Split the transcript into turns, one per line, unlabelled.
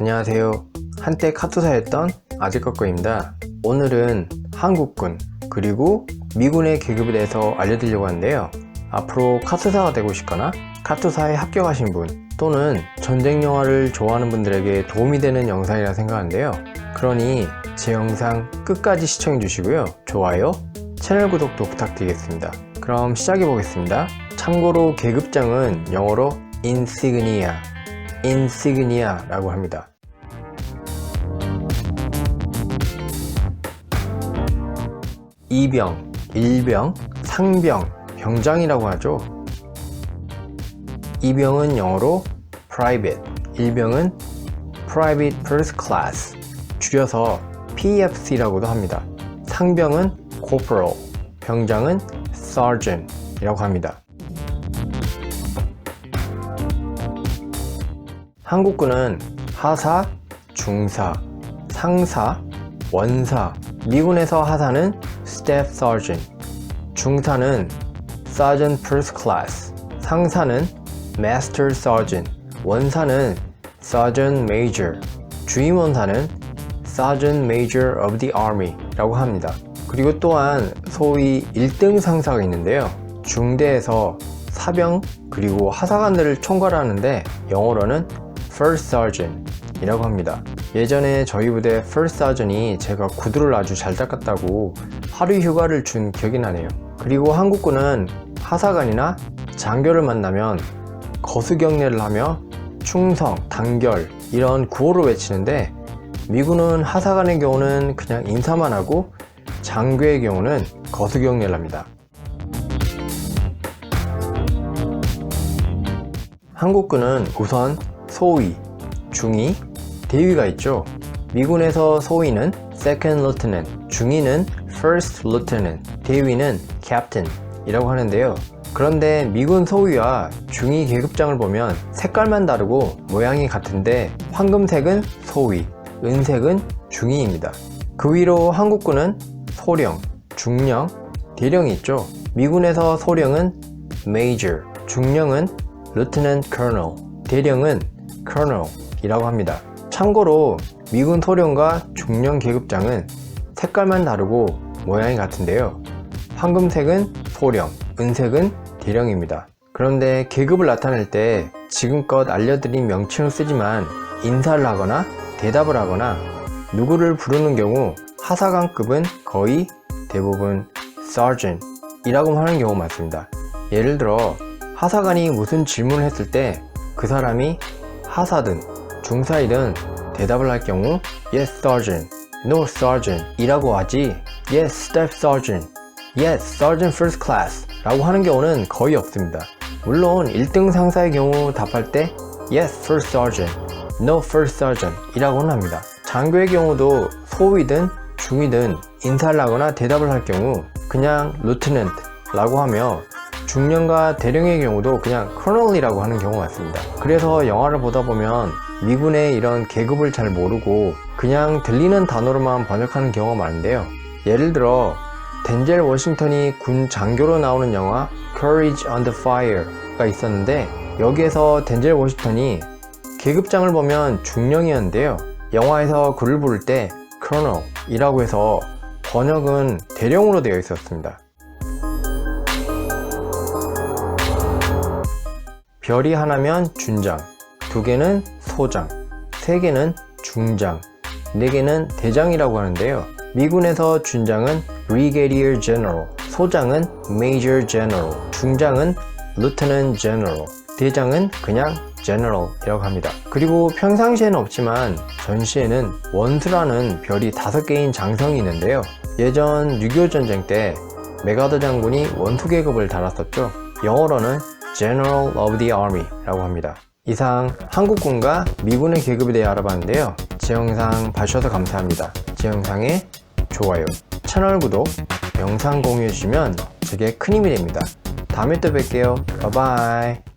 안녕하세요. 한때 카투사였던 아직꺼꺼입니다. 오늘은 한국군 그리고 미군의 계급에 대해서 알려드리려고 하는데요. 앞으로 카투사가 되고 싶거나 카투사에 합격하신 분 또는 전쟁 영화를 좋아하는 분들에게 도움이 되는 영상이라 생각하는데요. 그러니 제 영상 끝까지 시청해 주시고요. 좋아요, 채널 구독도 부탁드리겠습니다. 그럼 시작해 보겠습니다. 참고로 계급장은 영어로 insignia, insignia라고 합니다. 이병, 일병, 상병, 병장이라고 하죠. 이병은 영어로 private, 일병은 private first class, 줄여서 PFC라고도 합니다. 상병은 corporal, 병장은 sergeant이라고 합니다. 한국군은 하사, 중사, 상사, 원사, 미군에서 하사는 staff sergeant, 중사는 sergeant first class, 상사는 master sergeant, 원사는 sergeant major, 주임원사는 sergeant major of the army 라고 합니다. 그리고 또한 소위 1등 상사가 있는데요. 중대에서 사병 그리고 하사관들을 총괄하는데 영어로는 first sergeant 이라고 합니다. 예전에 저희 부대 first sergeant이 제가 구두를 아주 잘 닦았다고 하루 휴가를 준 기억이 나네요. 그리고 한국군은 하사관이나 장교를 만나면 거수경례를 하며 충성, 단결 이런 구호를 외치는데 미군은 하사관의 경우는 그냥 인사만 하고 장교의 경우는 거수경례를 합니다. 한국군은 우선 소위, 중위, 대위가 있죠. 미군에서 소위는 second lieutenant, 중위는 first lieutenant, 대위는 captain 이라고 하는데요. 그런데 미군 소위와 중위 계급장을 보면 색깔만 다르고 모양이 같은데 황금색은 소위, 은색은 중위입니다. 그 위로 한국군은 소령, 중령, 대령이 있죠. 미군에서 소령은 major, 중령은 lieutenant colonel, 대령은 colonel이라고 합니다. 참고로 미군 소령과 중령 계급장은 색깔만 다르고 모양이 같은데요. 황금색은 소령, 은색은 대령입니다. 그런데 계급을 나타낼 때 지금껏 알려드린 명칭을 쓰지만 인사를 하거나 대답을 하거나 누구를 부르는 경우 하사관급은 거의 대부분 sergeant 이라고 하는 경우가 많습니다. 예를 들어 하사관이 무슨 질문을 했을 때 그 사람이 하사든 중사이든 대답을 할 경우 Yes, Sergeant, No, Sergeant 이라고 하지 Yes, Staff Sergeant, Yes, Sergeant First Class 라고 하는 경우는 거의 없습니다. 물론 1등 상사의 경우 답할 때 Yes, First Sergeant, No, First Sergeant 이라고는 합니다. 장교의 경우도 소위든 중위든 인사를 하거나 대답을 할 경우 그냥 Lieutenant 라고 하며 중령과 대령의 경우도 그냥 커널이라고 하는 경우가 많습니다. 그래서 영화를 보다 보면 미군의 이런 계급을 잘 모르고 그냥 들리는 단어로만 번역하는 경우가 많은데요. 예를 들어 덴젤 워싱턴이 군 장교로 나오는 영화 Courage Under Fire가 있었는데 여기에서 덴젤 워싱턴이 계급장을 보면 중령이었는데요. 영화에서 그를 부를 때 Colonel이라고 해서 번역은 대령으로 되어 있었습니다. 별이 하나면 준장, 두 개는 소장, 세 개는 중장, 네 개는 대장이라고 하는데요. 미군에서 준장은 Brigadier General, 소장은 Major General, 중장은 Lieutenant General, 대장은 그냥 General이라고 합니다. 그리고 평상시에는 없지만 전시에는 원수라는 별이 다섯 개인 장성이 있는데요. 예전 6.25 전쟁 때 메가더 장군이 원수 계급을 달았었죠. 영어로는 General of the Army 라고 합니다. 이상 한국군과 미군의 계급에 대해 알아봤는데요. 제 영상 봐주셔서 감사합니다. 제 영상에 좋아요, 채널 구독, 영상 공유해주시면 제게 큰 힘이 됩니다. 다음에 또 뵐게요. 바이바이.